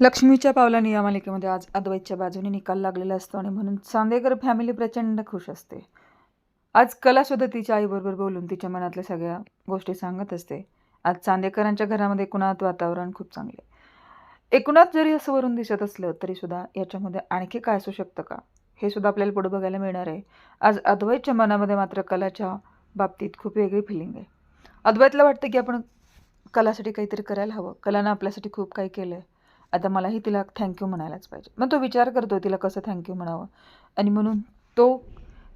लक्ष्मीच्या पावलाने या मालिकेमध्ये आज अद्वैतच्या बाजूने निकाल लागलेला असतो आणि म्हणून चांदेकर फॅमिली प्रचंड खुश असते. आज कलासुद्धा तिच्या आईबरोबर बोलून तिच्या मनातल्या सगळ्या गोष्टी सांगत असते. आज चांदेकरांच्या घरामध्ये एकूणात वातावरण खूप चांगले? एकूणात जरी असं वरून दिसत असलं तरी सुद्धा याच्यामध्ये आणखी काय असू शकतं का? हे सुद्धा आपल्याला पुढे बघायला मिळणार आहे. आज अद्वैतच्या मनामध्ये मात्र कलाच्या बाबतीत खूप वेगळी फिलिंग आहे. अद्वैतला वाटतं की आपण कलासाठी काहीतरी करायला हवं. कलानं आपल्यासाठी खूप काही केलं आहे आता मलाही तिला थँक्यू म्हणायलाच पाहिजे. मग तो विचार करतो तिला कसं थँक्यू म्हणावं. आणि म्हणून तो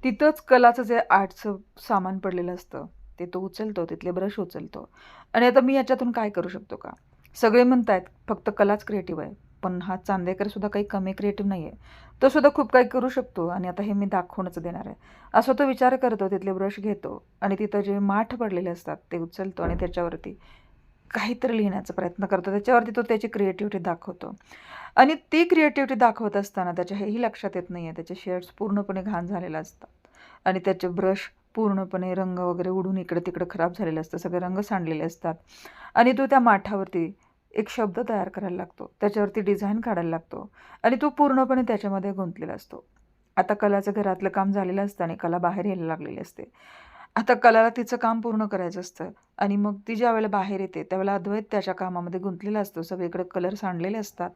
तिथंच कलाचं जे आर्टचं सामान पडलेलं असतं ते तो उचलतो तिथले ब्रश उचलतो. आणि आता मी याच्यातून काय करू शकतो का? सगळे म्हणतायत फक्त कलाच क्रिएटिव्ह आहे. पण हा चांदेकर सुद्धा काही कमी क्रिएटिव्ह नाही आहे तो सुद्धा खूप काही करू शकतो आणि आता हे मी दाखवणंच देणार आहे. असं तो विचार करतो तिथले ब्रश घेतो आणि तिथं जे माठ पडलेले असतात ते उचलतो आणि त्याच्यावरती काहीतरी लिहिण्याचा प्रयत्न करतो. त्याच्यावरती तो त्याची क्रिएटिव्हिटी दाखवतो. आणि ती क्रिएटिव्हिटी दाखवत असताना त्याच्या हेही लक्षात येत नाही आहे त्याचे शेड्स पूर्णपणे घाण झालेले असतात. आणि त्याचे ब्रश पूर्णपणे रंग वगैरे उडून इकडे तिकडे खराब झालेले असतं सगळे रंग सांडलेले असतात. आणि तो त्या माठावरती एक शब्द तयार करायला लागतो. त्याच्यावरती डिझाईन काढायला लागतो. आणि तो पूर्णपणे त्याच्यामध्ये गुंतलेला असतो. आता कलाचं घरातलं काम झालेलं असतं आणि कला बाहेर यायला लागलेली असते. आता कलाला तिचं काम पूर्ण करायचं असतं. आणि मग ती ज्या वेळेला बाहेर येते त्यावेळेला अद्वैत त्याच्या कामामध्ये गुंतलेला असतो. सगळीकडे कलर सांडलेले असतात.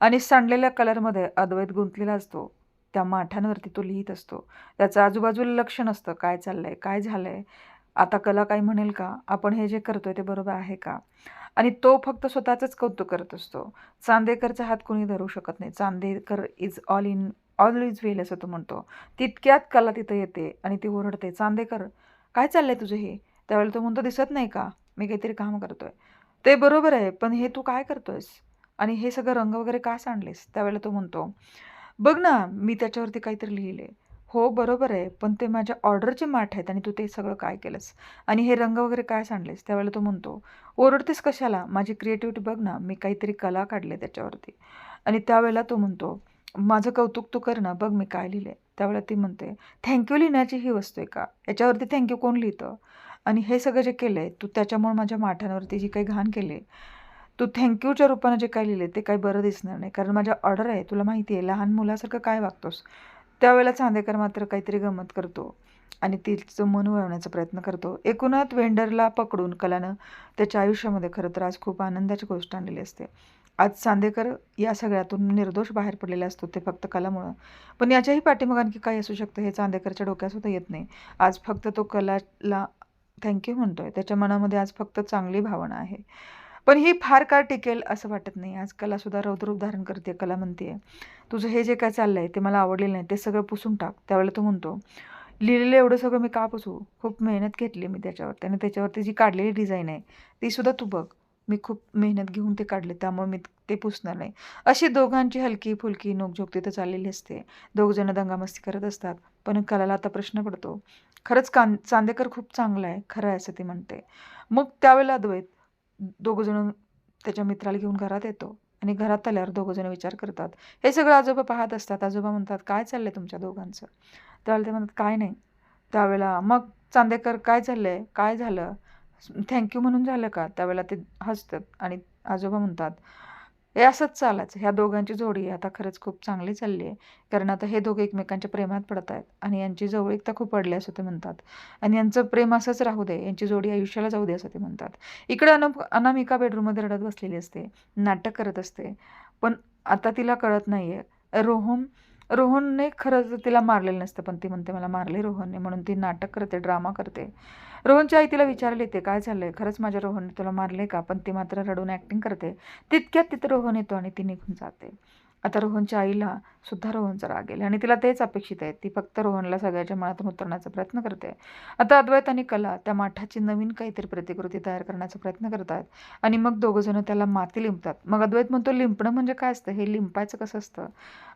आणि सांडलेल्या कलरमध्ये अद्वैत गुंतलेला असतो. त्या माठांवरती तो लिहित असतो. त्याचं आजूबाजूला लक्ष नसतं. काय चाललं आहे काय झालं आहे आता कला काय म्हणेल का? आपण हे जे करतो आहे ते बरोबर आहे का? आणि तो फक्त स्वतःचंच कौतुक करत असतो. चांदेकरचा हात कोणी धरू शकत नाही. Chandekar is all in all is well असं तो म्हणतो. तितक्यात कला तिथं येते आणि ती ओरडते चांदेकर काय चाललंय तुझं हे? त्यावेळेला तो म्हणतो दिसत नाही का? मी काहीतरी काम करतोय. ते बरोबर आहे पण हे तू काय करतोयस? आणि हे सगळं रंग वगैरे का सांडलेस? त्यावेळेला तो म्हणतो बघ ना मी त्याच्यावरती काहीतरी लिहिले हो बरोबर आहे पण ते माझ्या ऑर्डरचे माठ आहेत आणि तू ते सगळं काय केलंस? आणि हे रंग वगैरे काय सांडलेस? त्यावेळेला तो म्हणतो ओरडतेस कशाला? माझी क्रिएटिव्हिटी बघ ना मी काहीतरी कला काढले त्याच्यावरती. आणि त्यावेळेला तो म्हणतो माझं कौतुक तू कर ना बघ मी काय लिहिलं आहे त्यावेळेला ती म्हणते थँक्यू लिहिण्याची ही वस्तू आहे का? याच्यावरती थँक्यू कोण लिहितं? आणि हे सगळं जे केलं आहे तू त्याच्यामुळे माझ्या माठांवरती जी काही घाण केली तू थँक्यूच्या रूपानं जे काय लिहिले ते काही बरं दिसणार नाही. कारण माझ्या ऑर्डर आहे तुला माहिती आहे लहान मुलासारखं काय वागतोस? त्यावेळेला चांदेकर मात्र काहीतरी गमत करतो आणि तिचं मन वळवण्याचा प्रयत्न करतो. एकूणात वेंडरला पकडून कलानं त्याच्या आयुष्यामध्ये खरं तर आज खूप आनंदाची गोष्ट आणलेली असते. आज चांदेकर या सगळ्यातून निर्दोष बाहेर पडलेला असतो ते फक्त कलामुळं. पण याच्याही पाठीमाग आणखी काय असू शकतं हे चांदेकरच्या डोक्यातसुद्धा येत नाही. आज फक्त तो कलाला थँक्यू म्हणतोय. त्याच्या मनामध्ये आज फक्त चांगली भावना आहे. पण ही फार काळ टिकेल असं वाटत नाही. आज कलासुद्धा रौद्ररूप धारण करते कला म्हणते तुझं हे जे काय चाललं आहे ते मला आवडलेलं नाही ते सगळं पुसून टाक. त्यावेळेला तो म्हणतो लिहिलेलं एवढं सगळं मी का पुसू? खूप मेहनत घेतली मी त्याच्यावरती आणि त्याच्यावरती जी काढलेली डिझाईन आहे ती सुद्धा तू बघ. मी खूप मेहनत घेऊन ते काढले त्यामुळे मी ते पुसणार नाही. अशी दोघांची हलकी फुलकी नोकझोक तिथं चाललेली असते. दोघजणं दंगामस्ती करत असतात पण कलाला आता प्रश्न पडतो. खरंच कां चांदेकर खूप चांगला आहे खरं आहे असं ती म्हणते. मग त्यावेळेला अद्वैत दोघंजणं त्याच्या मित्राला घेऊन घरात येतो आणि घरात आल्यावर दोघंजणं विचार करतात. हे सगळं आजोबा पाहत असतात. आजोबा म्हणतात काय चाललंय तुमच्या दोघांचं? त्यावेळेला ते म्हणतात काय नाही. त्यावेळेला मग चांदेकर काय चाललंय? काय झालं? थँक्यू म्हणून झालं का? त्यावेळेला ते हसतात आणि आजोबा म्हणतात हे असंच चालायचं. ह्या दोघांची जोडी आता खरंच खूप चांगली चालली आहे. कारण आता हे दोघे एकमेकांच्या प्रेमात पडत आहेत आणि यांची जवळीकता खूप पडली असं ते म्हणतात. आणि यांचं प्रेम असंच राहू दे. यांची जोडी आयुष्याला जाऊ दे असं ते म्हणतात. इकडे अन अनामिका बेडरूममध्ये रडत बसलेली असते. नाटक करत असते. पण आता तिला कळत नाही आहे रोहन रोहनने खरंच तिला मारलेलं नसतं. पण ती म्हणते मला मारले रोहनने. म्हणून ती नाटक करते ड्रामा करते. रोहनच्या आई तिला विचारले ते काय झालंय? खरंच माझ्या रोहनने तुला मारले का? पण ती मात्र रडून ॲक्टिंग करते. तितक्यात तिथं रोहन येतो आणि ती निघून जाते. आता रोहनच्या आईला सुद्धा रोहनचा राग येईल आणि तिला तेच अपेक्षित आहे. ती फक्त रोहनला सगळ्याच्या मनातून उतरण्याचा प्रयत्न करते. आता अद्वैत आणि कला त्या माठाची नवीन काहीतरी प्रतिकृती तयार करण्याचा प्रयत्न करत आहेत आणि मग दोघंजणं त्याला माती लिंपतात. मग अद्वैत म्हणतो लिंपणं म्हणजे काय असतं? हे लिंपायचं कसं असतं?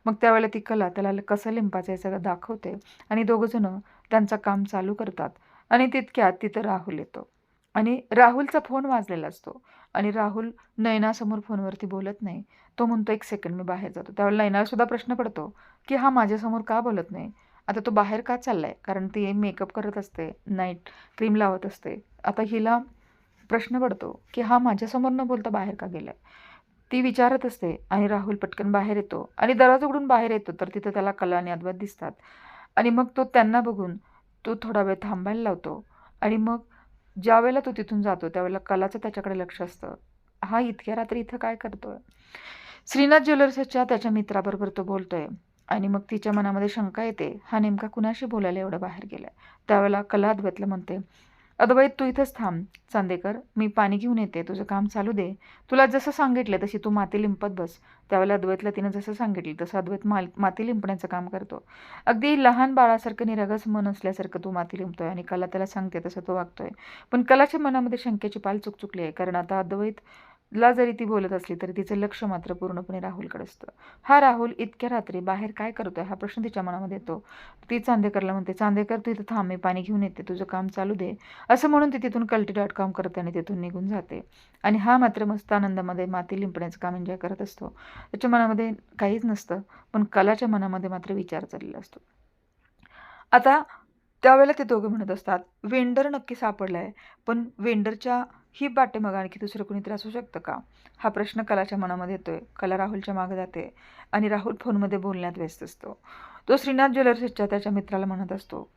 मग त्यावेळेला ती कला त्याला कसं लिंपायचं हे सगळं दाखवते आणि दोघंजणं त्यांचं काम चालू करतात. आणि तितक्यात तिथं राहुल येतो. आणि राहुलचा फोन वाजलेला असतो. आणि राहुल नयनासमोर फोनवरती बोलत नाही. तो म्हणतो एक सेकंड मी बाहेर जातो. त्यावेळेला नयनालासुद्धा प्रश्न पडतो की हा माझ्यासमोर का बोलत नाही? आता तो बाहेर का चाललाय? कारण ती मेकअप करत असते नाईट क्रीम लावत असते. आता हिला प्रश्न पडतो की हा माझ्यासमोर न बोलता बाहेर का गेलाय? ती विचारत असते आणि राहुल पटकन बाहेर येतो. आणि दरवाजा उघडून बाहेर येतो तर तिथं त्याला कला आणि अद्वैत दिसतात. आणि मग तो त्यांना बघून तो थोडा वेळ थांबायला लावतो आणि मग ज्या वेळेला तो तिथून जातो त्यावेळेला कलाचं त्याच्याकडे लक्ष असतं. हा इतक्या रात्री इथं काय करतोय? श्रीनाथ ज्वेलर्सच्या त्याच्या मित्राबरोबर तो बोलतोय आणि मग तिच्या मनामध्ये शंका येते हा नेमका कुणाशी बोलायला एवढं बाहेर गेलाय? त्यावेळेला कला अद्वैतला म्हणते अद्वैत तू इथंच थांब चांदेकर. मी पाणी घेऊन येते. तुझं काम चालू दे. तुला जसं सांगितलं तशी तू माती लिंपत बस. त्यावेळेला अद्वैतला तिनं जसं सांगितलं तसं अद्वैत माल माती लिंपण्याचं काम करतो. अगदी लहान बाळासारखं निरागस मन असल्यासारखं तू माती लिंपतोय आणि कला त्याला सांगते तसं तो वागतोय. पण कलाच्या मनामध्ये शंकेची पाल चुकचुकली आहे. कारण आता अद्वैत ला जरी ती बोलत असली तरी तिचं लक्ष मात्र पूर्णपणे राहुलकडे असतं. हा राहुल इतक्या रात्री बाहेर काय करतोय हा प्रश्न तिच्या मनामध्ये येतो. ती चांदेकरला म्हणते चांदेकर तू इथं थांब मी पाणी घेऊन येते तुझं काम चालू दे. असं म्हणून ती तिथून कल्टी डॉट कॉम करते आणि तिथून निघून जाते. आणि हा मात्र मस्त आनंदामध्ये माती लिंपण्याचं काम एन्जॉय करत असतो. त्याच्या मनामध्ये काहीच नसतं पण कलाच्या मनामध्ये मात्र विचार चाललेला असतो. आता त्यावेळेला ते दोघं म्हणत असतात वेंडर नक्की सापडला आहे पण वेंडरच्या ही मग आणखी दुसरं कुणीतरी असू शकतं का? हा प्रश्न कलाच्या मनामध्ये येतोय. कला राहुलच्या मागे जाते आणि राहुल फोनमध्ये बोलण्यात व्यस्त असतो. तो श्रीनाथ ज्वेलर्सच्या त्याच्या मित्राला म्हणत असतो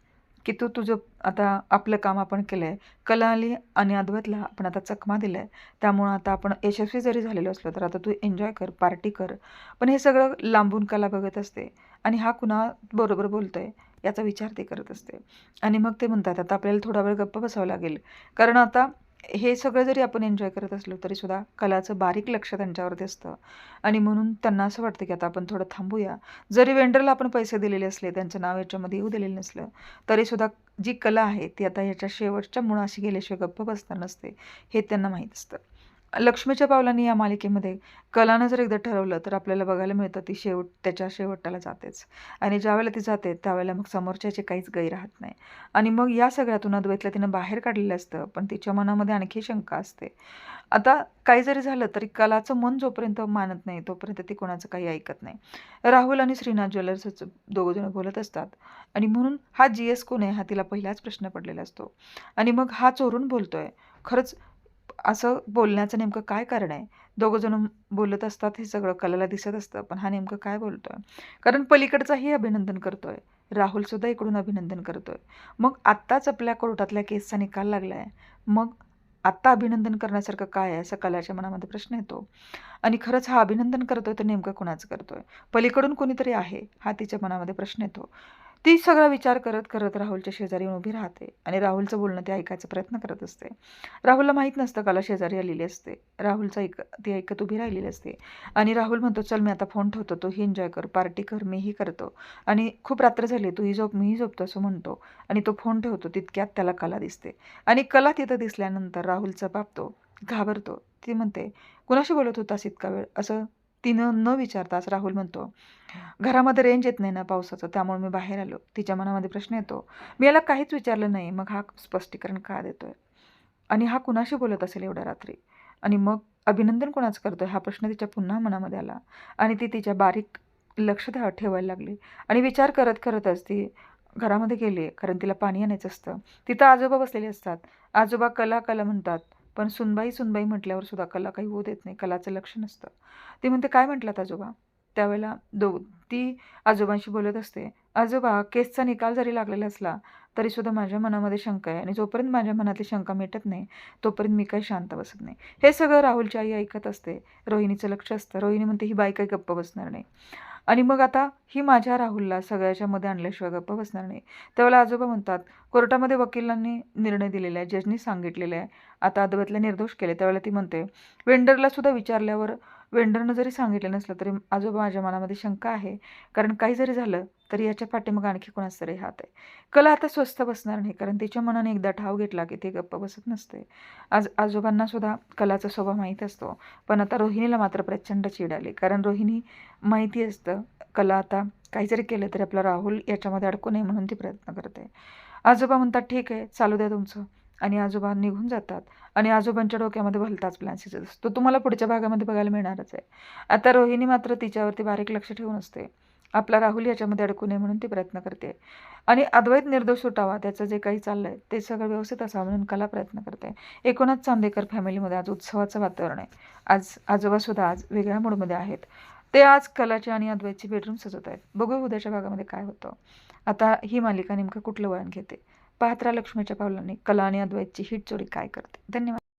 की तू तुझं आता आपलं काम आपण केलं आहे कला आली आणि अद्वैतला आपण आता चकमा दिला आहे त्यामुळं आता आपण यशस्वी जरी झालेलो असलो तर आता तू एन्जॉय कर पार्टी कर. पण हे सगळं लांबून कला बघत असते आणि हा कुणा बरोबर बोलतोय? याचा विचार ते करत असते. आणि मग ते म्हणतात आता आपल्याला थोडा वेळ गप्प बसावं लागेल. कारण आता हे सगळं जरी आपण एन्जॉय करत असलो तरीसुद्धा कलाचं बारीक लक्ष त्यांच्यावरती असतं. आणि म्हणून त्यांना असं वाटतं की आता आपण थोडं थांबूया. जरी वेंडरला आपण पैसे दिलेले असले त्यांचं नाव याच्यामध्ये येऊ दिलेलं नसलं तरीसुद्धा जी कला आहे ती आता ह्याच्या शेवटच्या मुळाशी गेल्याशिवाय गप्प बसणार नसते हे त्यांना माहीत असतं. लक्ष्मीच्या पावलांनी या मालिकेमध्ये कलानं जर एकदा ठरवलं तर आपल्याला बघायला मिळतं ती शेवट त्याच्या शेवटाला जातेच. आणि ज्यावेळेला ती जाते त्यावेळेला मग समोरच्याचे काहीच गैर राहत नाही. आणि मग या सगळ्यातून अद्वैतला तिनं बाहेर काढलेलं असतं पण तिच्या मनामध्ये आणखी शंका असते. आता काही जरी झालं तरी कलाचं मन जोपर्यंत मानत नाही तोपर्यंत ती कोणाचं काही ऐकत नाही. राहुल आणि श्रीनाथ ज्वेलर्सच दोघंजण बोलत असतात. आणि म्हणून हा जी एस कोण आहे हा तिला पहिलाच प्रश्न पडलेला असतो. आणि मग हा चोरून बोलतोय. खरंच असं बोलण्याचं नेमकं काय कारण आहे? दोघंजण बोलत असतात हे सगळं कलाला दिसत असतं पण हा नेमकं काय बोलतोय? कारण पलीकडचाही अभिनंदन करतोय. राहुलसुद्धा इकडून अभिनंदन करतोय. मग आत्ताच आपल्या कोर्टातल्या केसचा निकाल लागला आहे मग आत्ता अभिनंदन करण्यासारखं काय आहे? असं कलाच्या मनामध्ये प्रश्न येतो. आणि खरंच हा अभिनंदन करतोय तर नेमकं कुणाचं करतोय? पलीकडून कोणीतरी आहे हा तिच्या मनामध्ये प्रश्न येतो. ती सगळा विचार करत करत राहुलच्या शेजारी उभी राहते आणि राहुलचं बोलणं ते ऐकायचा प्रयत्न करत असते. राहुलला माहीत नसतं काला शेजारी आलेली असते. राहुलचं ऐक ती ऐकत उभी राहिलेली असते. आणि राहुल म्हणतो चल मी आता फोन ठेवतो तूही एन्जॉय कर पार्टी कर मीही करतो. आणि खूप रात्र झाली तूही झोप मीही झोपतो असं म्हणतो. आणि तो फोन ठेवतो तितक्यात त्याला कला दिसते. आणि कला तिथं दिसल्यानंतर राहुलचा बाप तो घाबरतो. ती म्हणते कुणाशी बोलत होतास इतका वेळ? असं तिनं न विचारताच राहुल म्हणतो घरामध्ये रेंज येत नाही ना पावसाचं त्यामुळे मी बाहेर आलो. तिच्या मनामध्ये प्रश्न येतो मी याला काहीच विचारलं नाही. मग हा स्पष्टीकरण का देतोय? आणि हा कुणाशी बोलत असेल एवढ्या रात्री? आणि मग अभिनंदन कोणाचं करतोय? हा प्रश्न तिच्या पुन्हा मनामध्ये आला. आणि ती तिच्या बारीक लक्ष द्या ठेवायला लागली. आणि विचार करत करतच ती घरामध्ये गेली. कारण तिला पाणी आणायचं असतं. तिथं आजोबा बसलेले असतात. आजोबा कला कला म्हणतात. पण सुनबाई सुनबाई म्हटल्यावर सुद्धा कला काही होऊ देत नाही कलाचं लक्ष नसतं. ते म्हणते काय म्हटलात आजोबा? त्यावेळेला दो ती आजोबांशी बोलत असते आजोबा केसचा निकाल जरी लागलेला असला तरीसुद्धा माझ्या मनामध्ये शंका आहे आणि जोपर्यंत माझ्या मनातली शंका मिटत नाही तोपर्यंत मी काही शांत बसत नाही. हे सगळं राहुलची आई ऐकत असते. रोहिणीचं लक्ष असतं. रोहिणी म्हणते ही बाई काही गप्प बसणार नाही. आणि मग आता ही माझ्या राहुलला सगळ्याच्या मध्ये आणल्याशिवाय गप्प बसणार नाही. त्यावेळेला आजोबा म्हणतात कोर्टामध्ये वकिलांनी निर्णय दिलेला आहे जजनी सांगितलेलं आहे. आता अद्वैतला निर्दोष केले त्यावेळेला ती म्हणते वेंडरला सुद्धा विचारल्यावर वेंडरनं जरी सांगितलं नसलं तरी आजोबा माझ्या मनामध्ये शंका आहे. कारण काही जरी झालं तरी याच्या पाठीमाग आणखी कोणाच तरी हात आहे. कला आता स्वस्त बसणार नाही. कारण तिच्या मनाने एकदा ठाव घेतला की ते गप्प बसत नसते. आज आजोबांना सुद्धा कलाचा स्वभाव माहीत असतो. पण आता रोहिणीला मात्र प्रचंड चीड आली. कारण रोहिणी माहिती असतं कला आता काही जरी केलं तरी आपला राहुल याच्यामध्ये अडकू नये म्हणून ती प्रयत्न करते. आजोबा म्हणतात ठीक आहे चालू द्या तुमचं. आणि आजोबा निघून जातात. आणि आजोबांच्या डोक्यामध्ये भलताच प्लॅन शिजत असतो तो तुम्हाला पुढच्या भागामध्ये बघायला मिळणारच आहे. आता रोहिणी मात्र तिच्यावरती बारीक लक्ष ठेवून असते. आपला राहुल याच्यामध्ये अडकू नये म्हणून ती प्रयत्न करते. आणि अद्वैत निर्दोष सुटावा त्याचं जे काही चाललंय ते सगळं व्यवस्थित असावं म्हणून कला प्रयत्न करते. एकूणच चांदेकर फॅमिलीमध्ये आज उत्सवाचं वातावरण आहे. आज आजोबासुद्धा आज वेगळ्या मूडमध्ये आहेत. ते आज कलाची आणि अद्वैतची बेडरूम सजवत आहेत बघू उद्याच्या भागामध्ये काय होतं. आता ही मालिका नेमकं कुठलं वळण घेते? पाहत्रा लक्ष्मीच्या पावलांनी कला आणि अद्वैतची हिट जोडी काय करते? धन्यवाद.